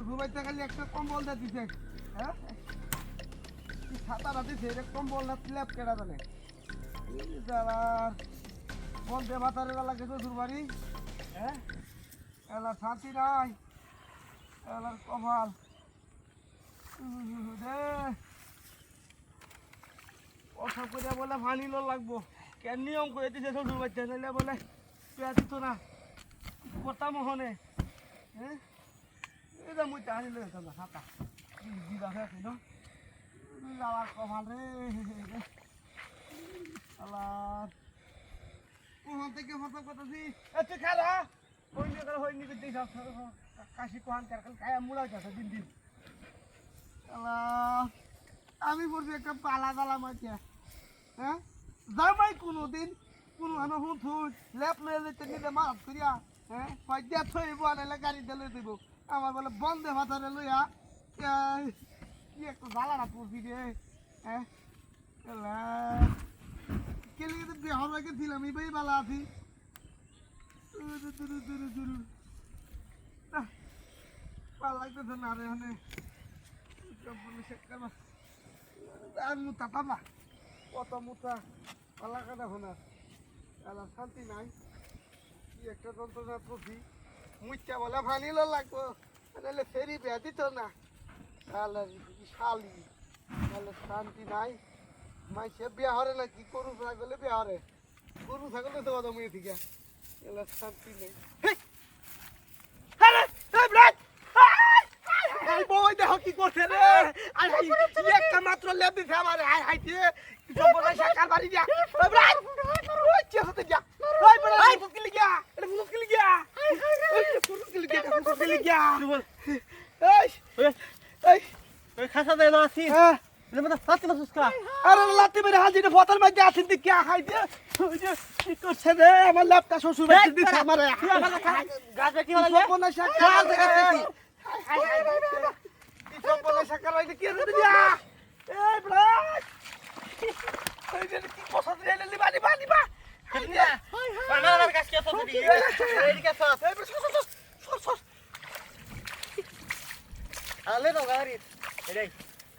ঘুমাইতে খালি একটা কম্বল দা দিছে হ্যাঁ? কি ছাতা রাতে ছেড়ে কম্বল না স্ল্যাব কেডা জানে দাঁড়ার বলতে মাথার লাগে শ্বশুর বাড়ি হ্যাঁ এলার নাই এলার কপাল কথা করে বলে ভানিল লাগবো কেন নিয়ম করে দিছে শ্বশুর বাচ্চা নাইলে বলে দিত না কথা মোহনে হ্যাঁ এটা মুই যেতাম ছাতা দিদা হয়ে থেকে কাশি আমি বলছি একটা পালা গালা মাইয়া হ্যাঁ যাবাই কোনো দিন কোনো হানো লেপ লয়ে নিতে মাছ করিয়া হ্যাঁ থইব আনাইলে গাড়িতে লই দিব আমার বলে বন্ধে ভাতারে লইয়া কি একটা জ্বালানা পড়ছি রে হ্যাঁ কেলে বিহার আগে দিলাম এই বাই বালা আছি। ভালো লাগতেছে না রে করবা। আর মুতা পাবা। কত মুতা। পালা কাটা হোনা এলা শান্তি নাই। কি একটা যন্ত্রণা পড়ছি মুচ্চা বলে ভানিল লাগবো। ফেরি বেয়া দিত না। শালা শালি নাহলে শান্তি নাই। মাইসে বিয়া হরে না কি করু ছাগলে বিয়া হরে গরু ছাগলে তো কথা মুই থেকে এলা শান্তি নেই। বই দেখো কি করছে রে। আই একটা মাত্র লেপ দিছে আমার। হাই হাই দিয়ে। জবরে সাকার বাড়ি দিয়া ওই ব্রাত! ওই দিয়া এটা ফুসকি লিগা ওই ফুসকি লিগা ফুসকি এই এই। ওই খাসা দেয় না আসি। হ্যাঁ। এটা মানে সাথে না সুস্কা আরে লাতি মেরে হাজির ফতার মধ্যে আছেন দি কে খাই দিয়ে? ওই যে কি করছে রে? আমার ল্যাপটা শ্বশুর বাড়ি দিছে আমারে। গাছে কি হলো সম্পন্ন সাকার দেখাচ্ছি কি? সম্পন্ন হইছে কি রে দিয়া। এই ব্রাস এই যে কি পছন্দ রে লিবা লিবা লিবা বানানার গাছ কি আছে এদিকে সব এই ব্রাস আলে তো গাড়ি এটাই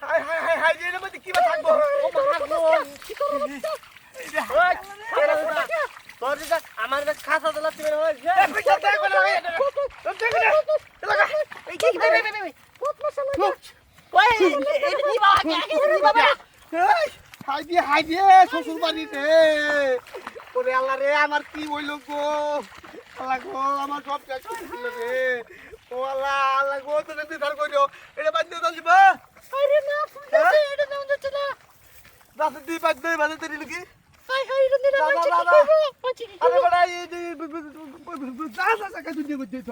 হাই হাই হাই হাই এর মধ্যে কি বা থাকব ও মাগো কি করব তোর দিদা আমার কাছে দিলা তুমি দেখো না লাগা এই কি কত মশলা বাবা বাবা হাই দিয়ে হাই দিয়ে শ্বশুর বাড়িতে ওরে আল্লাহ রে আমার কি হইল গো আল্লাহ গো আমার সব হয়ে রে ও আল্লাহ আল্লাহ গো তোরে দিদার কইলো এটা বাদ দিয়ে দাও দিবা আরে না ফুলছে এটা নাম দিচ্ছে না দাস দি বাদ দে বাদ দে দিল কি হাই হাই এটা দিলে মাছি কি করব মাছি কি আরে বড় এই দাস দাস কাজ দিয়ে দিতে